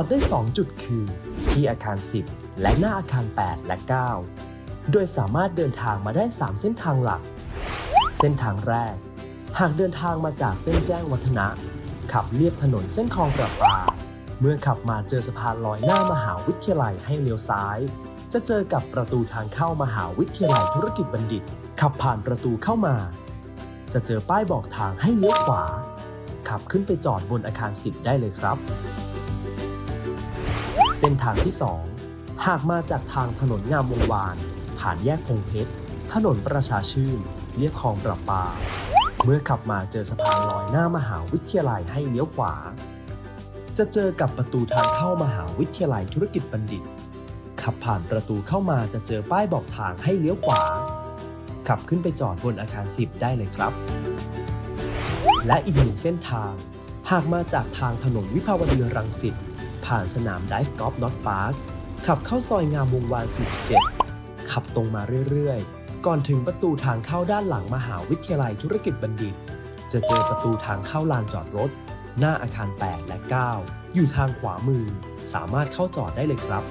อดได้ 2 จุดคือ ที่อาคาร 10 และหน้าอาคาร 8 และ 9 โดยสามารถเดินทางมาได้ 3 เส้นทางหลัก เส้นทางแรก หากเดินทางมาจากเส้นแจ้งวัฒนะ ขับเลียบถนนเส้นคลองประปา เมื่อขับมาเจอสะพานลอยหน้ามหาวิทยาลัยให้เลี้ยวซ้าย จะเจอกับประตูทางเข้ามหาวิทยาลัยธุรกิจบัณฑิต ขับผ่านประตูเข้ามา จะเจอป้ายบอกทางให้เลี้ยวขวา ขับขึ้นไปจอดบนอาคาร 10 ได้เลยครับ เส้นทางที่ 2 หากมาจากทางถนนงามวงวาน ผ่านแยกพงเพชร ถนนประชาชื่นเรียบคลองประปา เมื่อขับมาเจอสะพานลอยหน้ามหาวิทยาลัยให้เลี้ยวขวา จะเจอกับประตูทางเข้ามหาวิทยาลัยธุรกิจบัณฑิต ขับผ่านประตูเข้ามาจะเจอป้ายบอกทางให้เลี้ยวขวา ขับขึ้นไปจอดบนอาคาร 10 ได้เลยครับ และอีกหนึ่งเส้นทาง หากมาจากทางถนนวิภาวดีรังสิต ผ่านสนามไดฟ์กอล์ฟน็อตพาร์คขับเข้าซอยงามวงวาน 47 ขับตรงมาเรื่อยๆ ก่อนถึงประตูทางเข้าด้านหลังมหาวิทยาลัยธุรกิจบัณฑิต จะเจอประตูทางเข้าลานจอดรถ หน้าอาคาร 8 และ 9 อยู่ทางขวามือ สามารถเข้าจอดได้เลยครับ